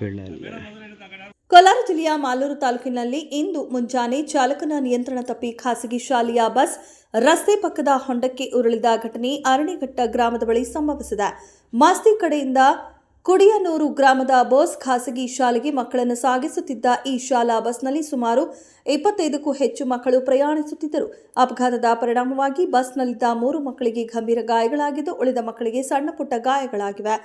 ಬೆಳ್ಳಲ್ಲಿ ಕೋಲಾರ ಜಿಲ್ಲೆಯ ಮಾಲೂರು ತಾಲೂಕಿನಲ್ಲಿ ಇಂದು ಮುಂಜಾನೆ ಚಾಲಕನ ನಿಯಂತ್ರಣ ತಪ್ಪಿ ಖಾಸಗಿ ಶಾಲೆಯ ಬಸ್ ರಸ್ತೆ ಪಕ್ಕದ ಹೊಂಡಕ್ಕೆ ಉರುಳಿದ ಘಟನೆ ಅರಣಿಘಟ್ಟ ಗ್ರಾಮದ ಬಳಿ ಸಂಭವಿಸಿದೆ. ಮಾಸ್ತಿ ಕಡೆಯಿಂದ ಕುಡಿಯನೂರು ಗ್ರಾಮದ ಬೋಸ್ ಖಾಸಗಿ ಶಾಲೆಗೆ ಮಕ್ಕಳನ್ನು ಸಾಗಿಸುತ್ತಿದ್ದ ಈ ಶಾಲಾ ಬಸ್ನಲ್ಲಿ ಸುಮಾರು ಇಪ್ಪತ್ತೈದಕ್ಕೂ ಹೆಚ್ಚು ಮಕ್ಕಳು ಪ್ರಯಾಣಿಸುತ್ತಿದ್ದರು. ಅಪಘಾತದ ಪರಿಣಾಮವಾಗಿ ಬಸ್ನಲ್ಲಿದ್ದ ಮೂರು ಮಕ್ಕಳಿಗೆ ಗಂಭೀರ ಗಾಯಗಳಾಗಿದ್ದು, ಉಳಿದ ಮಕ್ಕಳಿಗೆ ಸಣ್ಣ ಪುಟ್ಟ ಗಾಯಗಳಾಗಿವೆ.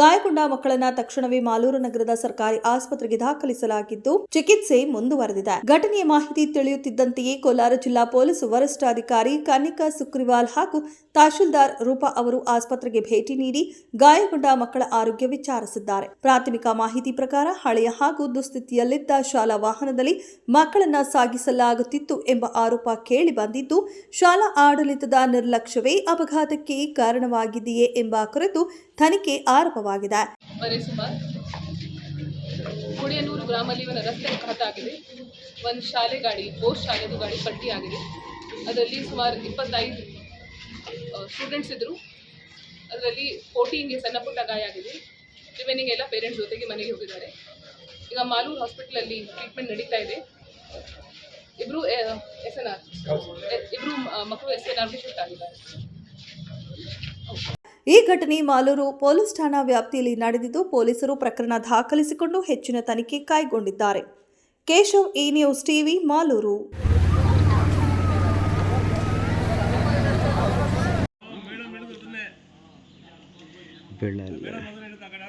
ಗಾಯಗೊಂಡ ಮಕ್ಕಳನ್ನ ತಕ್ಷಣವೇ ಮಾಲೂರು ನಗರದ ಸರ್ಕಾರಿ ಆಸ್ಪತ್ರೆಗೆ ದಾಖಲಿಸಲಾಗಿದ್ದು, ಚಿಕಿತ್ಸೆ ಮುಂದುವರೆದಿದೆ. ಘಟನೆಯ ಮಾಹಿತಿ ತಿಳಿಯುತ್ತಿದ್ದಂತೆಯೇ ಕೋಲಾರ ಜಿಲ್ಲಾ ಪೊಲೀಸ್ ವರಿಷ್ಠಾಧಿಕಾರಿ ಕನ್ನಿಕಾ ಸುಕ್ರಿವಾಲ್ ಹಾಗೂ ತಹಶೀಲ್ದಾರ್ ರೂಪಾ ಅವರು ಆಸ್ಪತ್ರೆಗೆ ಭೇಟಿ ನೀಡಿ, ಗಾಯಗೊಂಡ ಮಕ್ಕಳ ಆರೋಗ್ಯ ವಿಚಾರಿಸಿದ್ದಾರೆ. ಪ್ರಾಥಮಿಕ ಮಾಹಿತಿ ಪ್ರಕಾರ ಹಳೆಯ ಹಾಗೂ ದುಸ್ಥಿತಿಯಲ್ಲಿದ್ದ ಶಾಲಾ ವಾಹನದಲ್ಲಿ ಮಕ್ಕಳನ್ನ ಸಾಗಿಸಲಾಗುತ್ತಿತ್ತು ಎಂಬ ಆರೋಪ ಕೇಳಿ ಬಂದಿದ್ದು, ಶಾಲಾ ಆಡಳಿತದ ನಿರ್ಲಕ್ಷ್ಯವೇ ಅಪಘಾತಕ್ಕೆ ಕಾರಣವಾಗಿದೆಯೇ ಎಂಬ ಕುರಿತು ತನಿಖೆ ಆರಂಭವಾಗಿದೆ. ಕುಡಿಯನೂರು ಗ್ರಾಮದಲ್ಲಿ ಒಂದು ರಸ್ತೆ ಅಪಘಾತ ಆಗಿದೆ ಒಂದು ಶಾಲೆ ಗಾಡಿ, ಬೋಸ್ ಶಾಲೆದು ಗಾಡಿ ಪಟ್ಟಿ ಆಗಿದೆ. ಅದರಲ್ಲಿ ಸುಮಾರು ಇಪ್ಪತ್ತೈದು ಸ್ಟೂಡೆಂಟ್ಸ್ ಇದ್ದರು ಅದರಲ್ಲಿ ಫೋರ್ಟೀನ್ಗೆ ಸಣ್ಣ ಪುಟ್ಟ ಗಾಯ ಆಗಿದೆ. ರಿಮೈನಿಂಗ್ ಎಲ್ಲ ಪೇರೆಂಟ್ಸ್ ಜೊತೆಗೆ ಮನೆಗೆ ಹೋಗಿದ್ದಾರೆ. ಈಗ ಮಾಲೂರು ಹಾಸ್ಪಿಟ್ಲಲ್ಲಿ ಟ್ರೀಟ್ಮೆಂಟ್ ನಡೀತಾ ಇದೆ. ಇಬ್ಬರು ಎಸ್ ಎನ್ ಆರ್ ಇಬ್ಬರು ಮಕ್ಕಳು ಎಸ್ ಎನ್ ಆರ್ಗೆ ಶಿಫ್ಟ್ ಆಗಿದ್ದಾರೆ. ಈ ಘಟನೆ ಮಾಲೂರು ಪೊಲೀಸ್ ಠಾಣಾ ವ್ಯಾಪ್ತಿಯಲ್ಲಿ ನಡೆದಿದ್ದು ಪೊಲೀಸರು ಪ್ರಕರಣ ದಾಖಲಿಸಿಕೊಂಡು ಹೆಚ್ಚಿನ ತನಿಖೆ ಕೈಗೊಂಡಿದ್ದಾರೆ Keshav E news TV Malur. ಬೆಳ್ಳಲ್ಲಿ